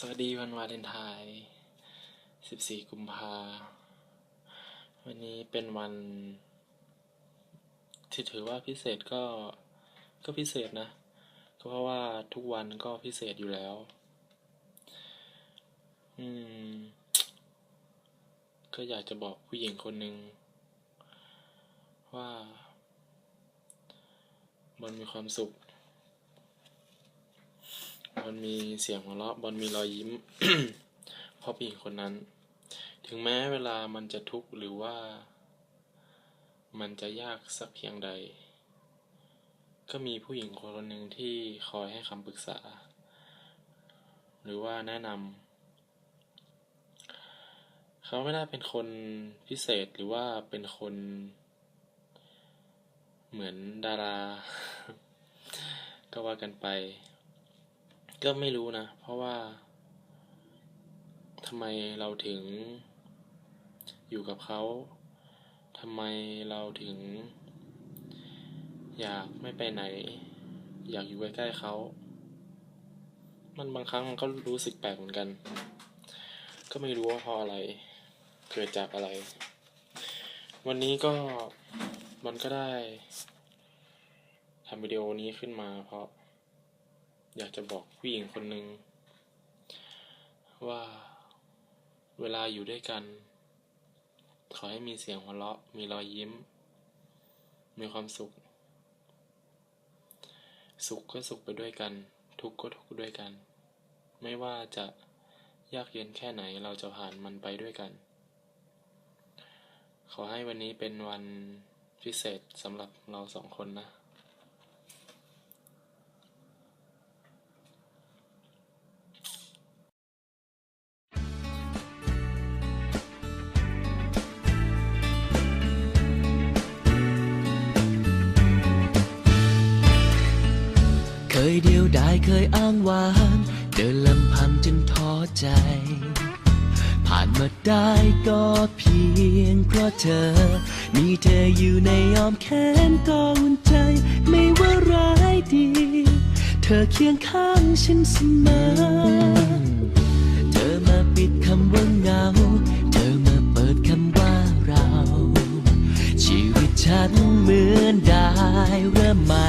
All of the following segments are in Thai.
สวัสดีวันวาเลนไทน์14 กุมภาวันนี้เป็นวันที่ถือว่าพิเศษก็ก็พิเศษนะ ก็เพราะว่าทุกวันก็พิเศษอยู่แล้ว อืม ก็อยากจะบอกผู้หญิงคนหนึ่งว่า มันมีความสุข บอลมีเสียงหัวเราะบอลมีรอยยิ้มเพราะผู้หญิงคนนั้น ถึงแม้เวลามันจะทุกข์หรือว่า มันจะยากสักเพียงใด ก็มีผู้หญิงคนหนึ่งที่คอยให้คำปรึกษา หรือว่าแนะนำเขาไม่ได้เป็นคนพิเศษหรือว่าเป็นคน เหมือนดารา ก็ว่ากันไป ก็ไม่รู้นะ เพราะว่าทำไมเราถึงอยู่กับเขาทำไมเราถึง อยากไม่ไปไหน อยากอยู่ใกล้ๆเขา มันบางครั้งมันก็รู้สึกแปลกเหมือนกัน ก็ไม่รู้ว่าเพราะอะไร เกิดจากอะไร วันนี้ก็มันก็ได้ทำวิดีโอนี้ขึ้นมาเพราะ อยากจะบอกผู้หญิงคนหนึ่งว่าเวลาอยู่ด้วยกัน ขอให้มีเสียงหัวเราะ มีรอยยิ้ม มีความสุข สุขก็สุขไปด้วยกัน ทุกข์ก็ทุกข์ด้วยกัน ไม่ว่าจะยากเย็นแค่ไหนเราจะผ่านมันไปด้วยกัน ขอให้วันนี้เป็นวันพิเศษสำหรับเราสองคนนะ ยเดียวดายเคยอ้างว้าง เดินลำพังจนท้อใจ ผ่านมาได้ก็เพียงเพราะเธอ มีเธออยู่ในอ้อมแขนก็อุ่นใจ ไม่ว่าร้ายดี เธอเคียงข้างฉันเสมอ เธอมาปิดคำว่าเหงา เธอมาเปิดคำว่าเรา ชีวิตฉันเหมือนได้เริ่มใหม่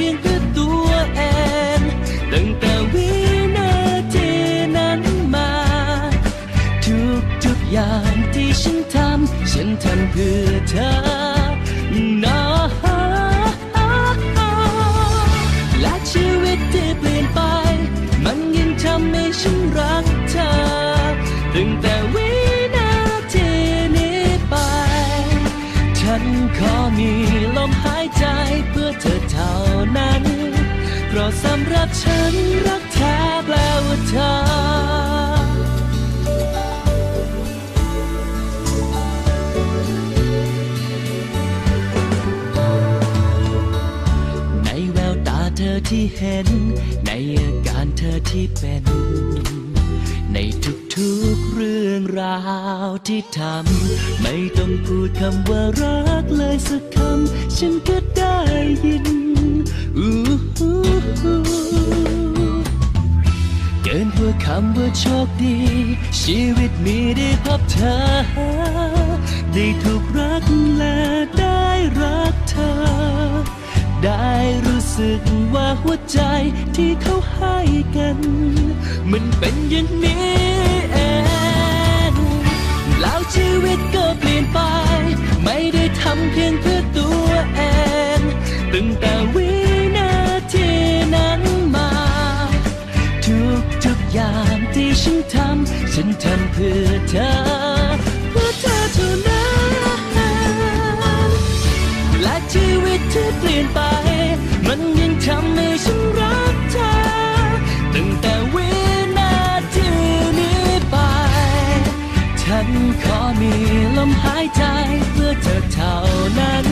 พียงเพื่อตัวเองตั้งแต่วินาทีนั้นมา ทุกทุกๆอย่างที่ฉันทำฉันทำเพื่อเธอนะและชีวิตที่เปลี่ยนไป มันยิ่งทำให้ฉันรักเธอตั้งแต่วินาทีนี้ไป ฉันขอมีลมหายใจเพื่อเธอเท่า ฉันรักแท้แปลว่าเธอ ในแววตาเธอที่เห็น ในอาการเธอที่เป็น ในทุกๆเรื่องราวที่ทำ ไม่ต้องพูดคำว่ารักเลยสักคำ ฉันก็ได้ยินอู้หูเกินกว่าคำว่าโชคดี ชีวิตมีได้พบเธอ ได้ถูกรักและได้รักเธอ ได้รู้ สึกว่าหัวใจที่เขาให้กัน มันเป็นอย่างนี้เองแล้วชีวิตก็เปลี่ยนไป ไม่ได้ทำเพียงเพื่อตัวเองตั้งแต่วินาทีนั้นมา ทุกทุกอย่างที่ฉันทำฉันทำเพื่อเธอ ฉันขอมีลมหายใจเพื่อเธอเท่านั้น